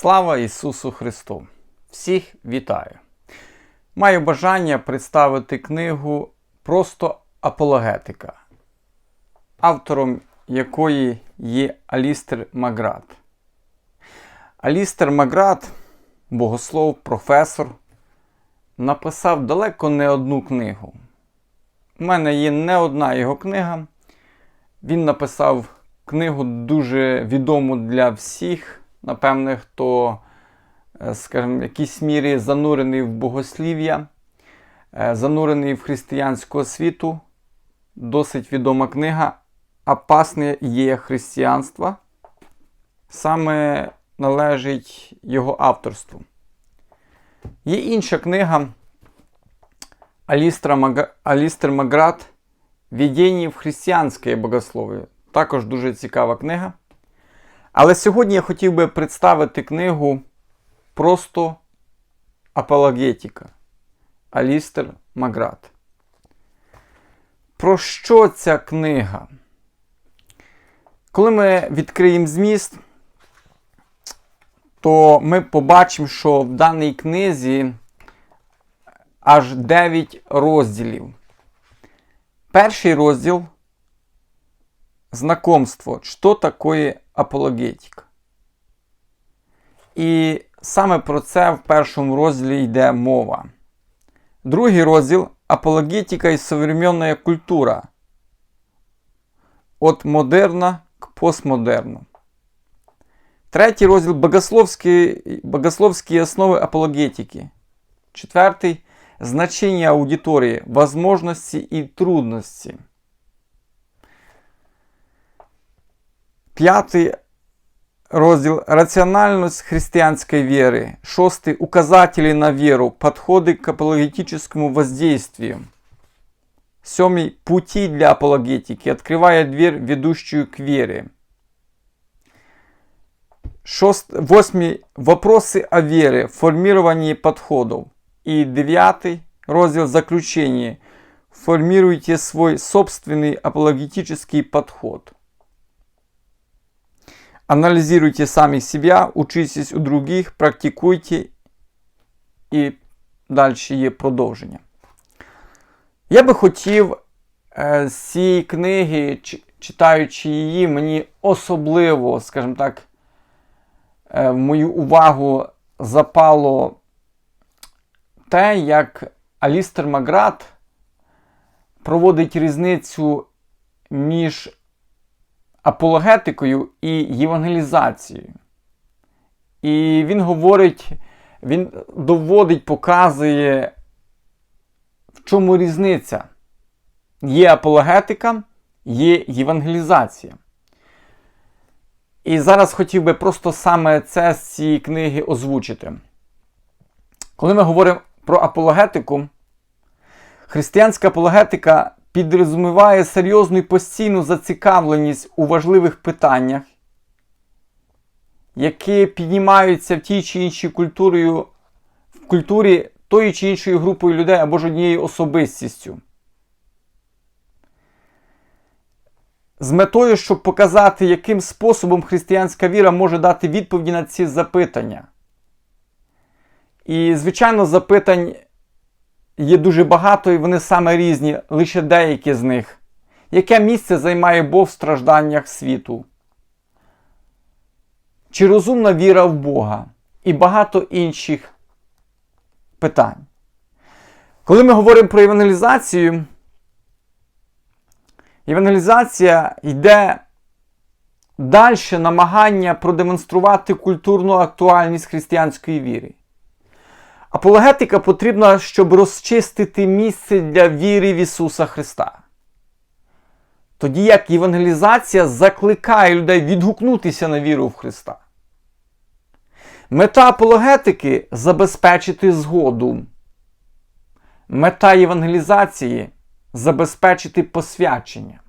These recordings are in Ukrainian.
Слава Ісусу Христу! Всіх вітаю! Маю бажання представити книгу Просто апологетика, автором якої є Алістер Маград. Алістер Маград, богослов, професор, написав далеко не одну книгу. У мене є не одна його книга. Він написав книгу дуже відому для всіх. Напевне, хто, е, скажімо, в якійсь мірі занурений в богослів'я, е, занурений в християнську освіту. Досить відома книга Опасне є християнство. Саме належить його авторству. Є інша книга Алістра Мага... Алістер Маград Відєнні в християнське богослов'я. Також дуже цікава книга. Але сьогодні я хотів би представити книгу Просто апологетика Алістер Маград. Про що ця книга? Коли ми відкриємо зміст, то ми побачимо, що в даній книзі аж 9 розділів. Перший розділ знакомство, що таке апологетика. І саме про це в першому розділі йде мова. Другий розділ апологетика і современна культура. От модерна к постмодерну. Третій розділ богословські, богословські основи апологетики. Четвертий значення аудиторії, возможності і трудності. П'ятий розділ Раціональність християнської віри. Шостий указатели на віру. Подходи к апологетическому воздействию. Сьомий пути для апологетики. Открывая дверь, ведущую к вере. Шост... Восьмий вопросы о вере, формировании подходов. И девятый роздел заключения. Формируйте свой собственный апологетический подход. Анализируйте сами себя, учитесь у других, практикуйте і далі є продовження. Я би хотів е, з цієї книги, читаючи її, мені особливо, скажімо так, е, в мою увагу запало те, як Алістер Маград проводить різницю між апологетикою і євангелізацією. І він говорить, він доводить, показує, в чому різниця. Є апологетика, є євангелізація. І зараз хотів би просто саме це з цієї книги озвучити. Коли ми говоримо про апологетику, християнська апологетика підрозуміває серйозну і постійну зацікавленість у важливих питаннях, які піднімаються в тій чи іншій культурою, в культурі тої чи іншої групою людей або ж однією особистістю. З метою, щоб показати, яким способом християнська віра може дати відповіді на ці запитання. І, звичайно, запитань є дуже багато, і вони саме різні, лише деякі з них. Яке місце займає Бог в стражданнях світу? Чи розумна віра в Бога? І багато інших питань. Коли ми говоримо про евангелізацію, евангелізація йде далі намагання продемонструвати культурну актуальність християнської віри. Апологетика потрібна, щоб розчистити місце для віри в Ісуса Христа. Тоді як євангелізація закликає людей відгукнутися на віру в Христа. Мета апологетики забезпечити згоду. Мета євангелізації забезпечити посвячення.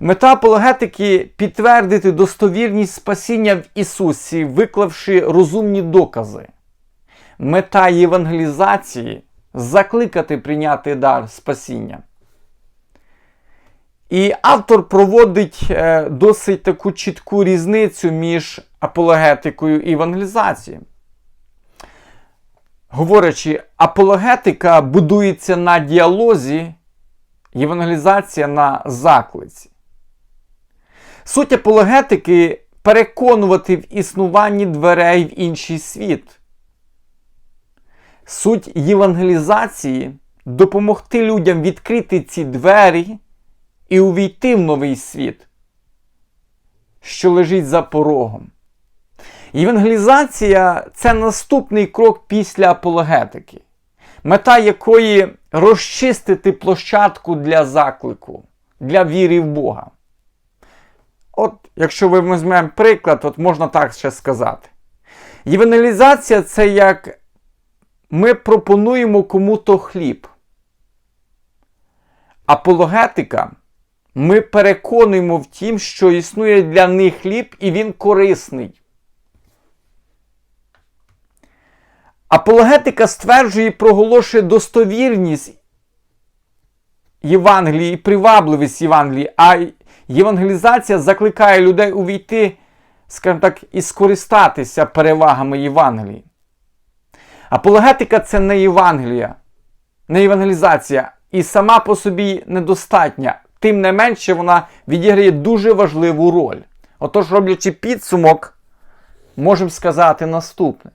Мета апологетики підтвердити достовірність спасіння в Ісусі, виклавши розумні докази. Мета євангелізації закликати прийняти дар спасіння. І автор проводить е, досить таку чітку різницю між апологетикою і евангелізацією. Говорячи, апологетика будується на діалозі, євангелізація на заклиці. Суть апологетики переконувати в існуванні дверей в інший світ. Суть євангелізації допомогти людям відкрити ці двері і увійти в новий світ, що лежить за порогом. Євангелізація це наступний крок після апологетики, мета якої розчистити площадку для заклику, для віри в Бога. От, якщо ви візьмемо приклад, от можна так ще сказати. Євангелізація це як ми пропонуємо кому-то хліб. Апологетика ми переконуємо в тім, що існує для них хліб і він корисний. Апологетика стверджує і проголошує достовірність Євангелії і привабливість Євангелії, а євангелізація закликає людей увійти, скажімо так, і скористатися перевагами Євангелії. Апологетика це не Євангелія, не євангелізація, і сама по собі недостатня. Тим не менше, вона відіграє дуже важливу роль. Отож, роблячи підсумок, можемо сказати наступне.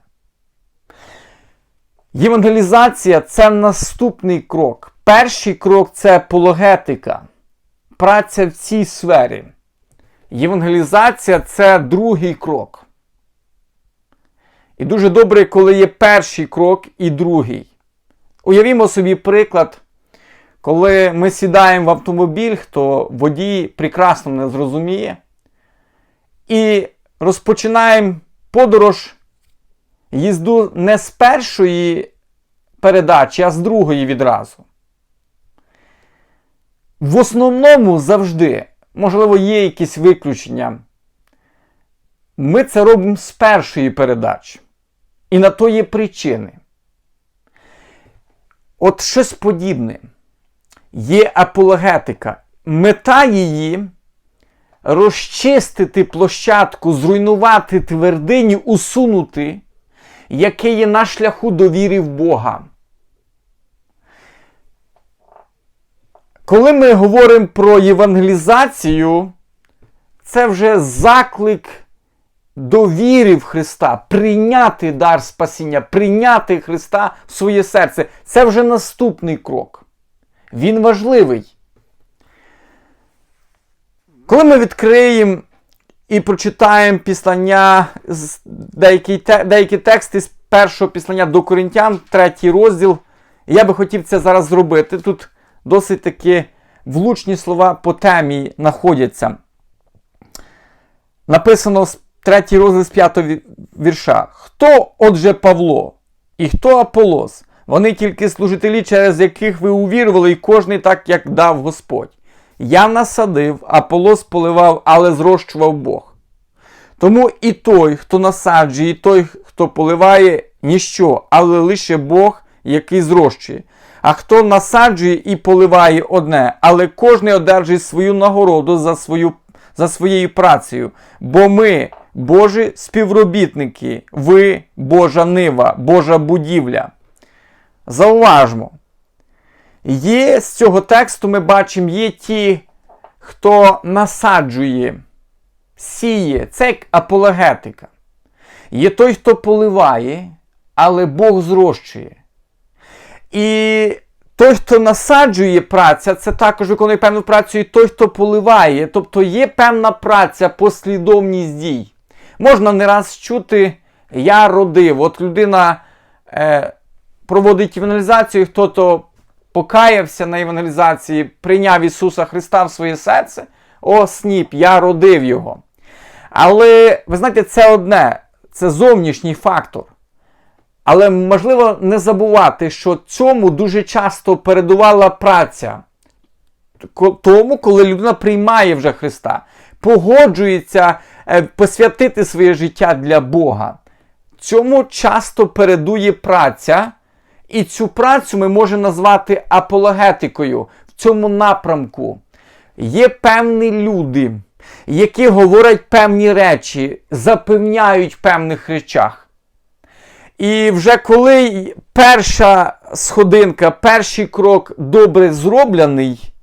Євангелізація це наступний крок. Перший крок це апологетика, праця в цій сфері. Євангелізація це другий крок. І дуже добре, коли є перший крок і другий. Уявімо собі приклад, коли ми сідаємо в автомобіль, хто водій прекрасно не зрозуміє. І розпочинаємо подорож їзду не з першої передачі, а з другої відразу. В основному завжди, можливо, є якісь виключення. Ми це робимо з першої передачі. І на то є причини. От щось подібне. Є апологетика. Мета її розчистити площадку, зруйнувати твердині, усунути, яке є на шляху довіри в Бога. Коли ми говоримо про євангелізацію, це вже заклик до віри в Христа, прийняти дар спасіння, прийняти Христа в своє серце. Це вже наступний крок. Він важливий. Коли ми відкриємо і прочитаємо післання, деякі, деякі тексти з першого післання до Коринтян, третій розділ, я би хотів це зараз зробити. Тут досить таки влучні слова по темі знаходяться. Написано з третій розділ п'ятого вірша. Хто отже Павло і хто Аполос? Вони тільки служителі, через яких ви увірували, і кожний так, як дав Господь. Я насадив, Аполос поливав, але зрощував Бог. Тому і той, хто насаджує, і той, хто поливає, ніщо, але лише Бог, який зрощує. А хто насаджує і поливає одне, але кожний одержить свою нагороду за свою, за своєю працею. Бо ми, Божі співробітники, ви Божа нива, Божа будівля. Зауважмо. Є з цього тексту ми бачимо, є ті, хто насаджує, сіє, це як апологетика. Є той, хто поливає, але Бог зрощує. І той, хто насаджує праця, це також виконує певну працю, і той, хто поливає. Тобто є певна праця, послідовність дій. Можна не раз чути, я родив. От людина е, проводить евангелізацію, хто-то покаявся на евангелізації, прийняв Ісуса Христа в своє серце. О, сніп, я родив Його. Але ви знаєте, це одне, це зовнішній фактор. Але можливо не забувати, що цьому дуже часто передувала праця. Тому, коли людина приймає вже Христа, погоджується посвятити своє життя для Бога. Цьому часто передує праця, і цю працю ми можемо назвати апологетикою в цьому напрямку. є певні люди, які говорять певні речі, запевняють в певних речах. І вже коли перша сходинка, перший крок добре зроблений,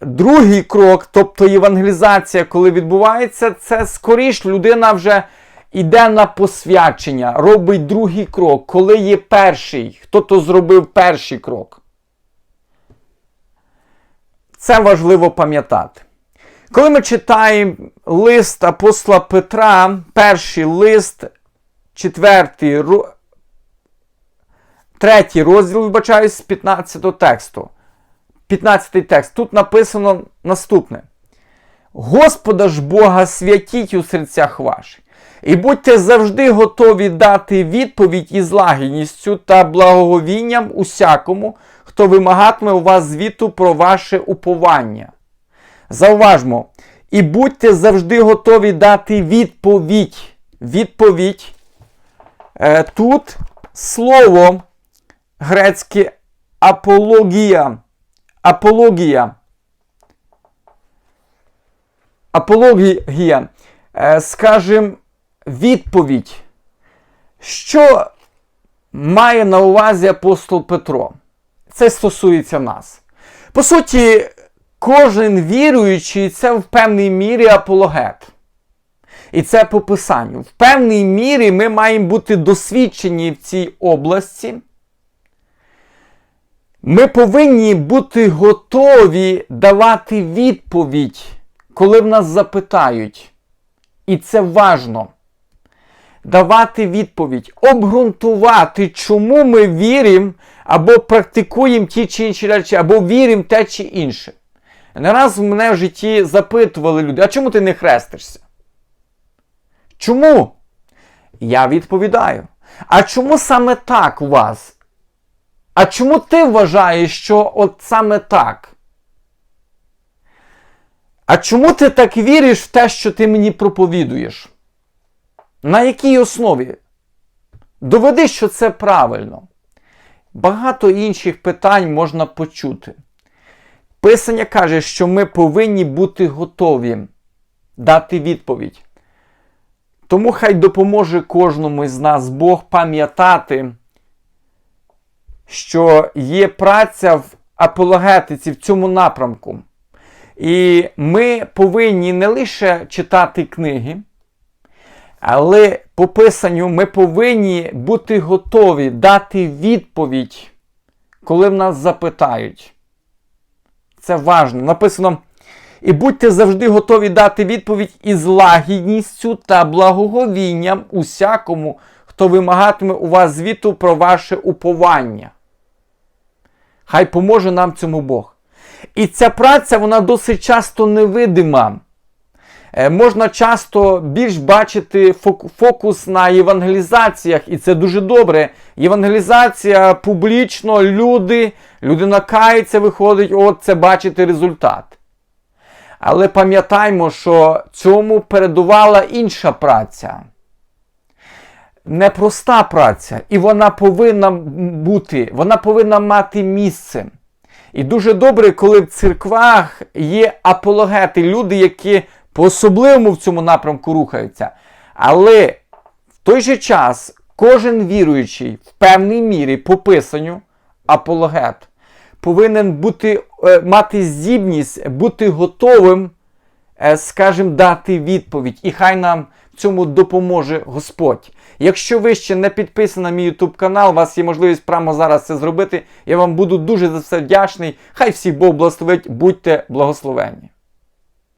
другий крок, тобто євангелізація, коли відбувається, це скоріш людина вже йде на посвячення, робить другий крок, коли є перший, хто то зробив перший крок. Це важливо пам'ятати. Коли ми читаємо лист апостола Петра, перший лист, четвертий, третій розділ, вибачаюсь, з 15 тексту. 15 текст. Тут написано наступне. Господа ж Бога святіть у серцях ваших, і будьте завжди готові дати відповідь із лагідністю та благоговінням усякому, хто вимагатиме у вас звіту про ваше уповання. Зауважмо, і будьте завжди готові дати відповідь. Відповідь. Е, тут слово грецьке апологія. Апологія. Апологія. Е, скажем, відповідь. Що має на увазі апостол Петро? Це стосується нас. По суті, кожен віруючий це в певній мірі апологет. І це по писанню. В певній мірі ми маємо бути досвідчені в цій області. Ми повинні бути готові давати відповідь, коли в нас запитають. І це важно. Давати відповідь, обґрунтувати, чому ми віримо або практикуємо ті чи інші речі, або віримо те чи інше. Не раз мене в житті запитували люди, а чому ти не хрестишся? Чому? Я відповідаю. А чому саме так у вас? А чому ти вважаєш, що от саме так? А чому ти так віриш в те, що ти мені проповідуєш? На якій основі? Доведи, що це правильно. Багато інших питань можна почути. Писання каже, що ми повинні бути готові дати відповідь. Тому хай допоможе кожному із нас Бог пам'ятати, що є праця в апологетиці в цьому напрямку. І ми повинні не лише читати книги, але по писанню ми повинні бути готові дати відповідь, коли в нас запитають. Це важно. Написано. І будьте завжди готові дати відповідь із лагідністю та благоговінням усякому, хто вимагатиме у вас звіту про ваше уповання. Хай поможе нам цьому Бог. І ця праця, вона досить часто невидима. Е, Можна часто більш бачити фокус на євангелізаціях, і це дуже добре. Євангелізація публічно, люди, людина кається, виходить, от це бачити результат. Але пам'ятаймо, що цьому передувала інша праця. Непроста праця, і вона повинна бути, вона повинна мати місце. І дуже добре, коли в церквах є апологети, люди, які по-особливому в цьому напрямку рухаються. Але в той же час кожен віруючий в певній мірі по писанню апологет повинен бути, е, мати здібність бути готовим, е, скажімо, дати відповідь. І хай нам цьому допоможе Господь. Якщо ви ще не підписані на мій YouTube канал, у вас є можливість прямо зараз це зробити. Я вам буду дуже за це вдячний. Хай всіх Бог благословить, будьте благословенні.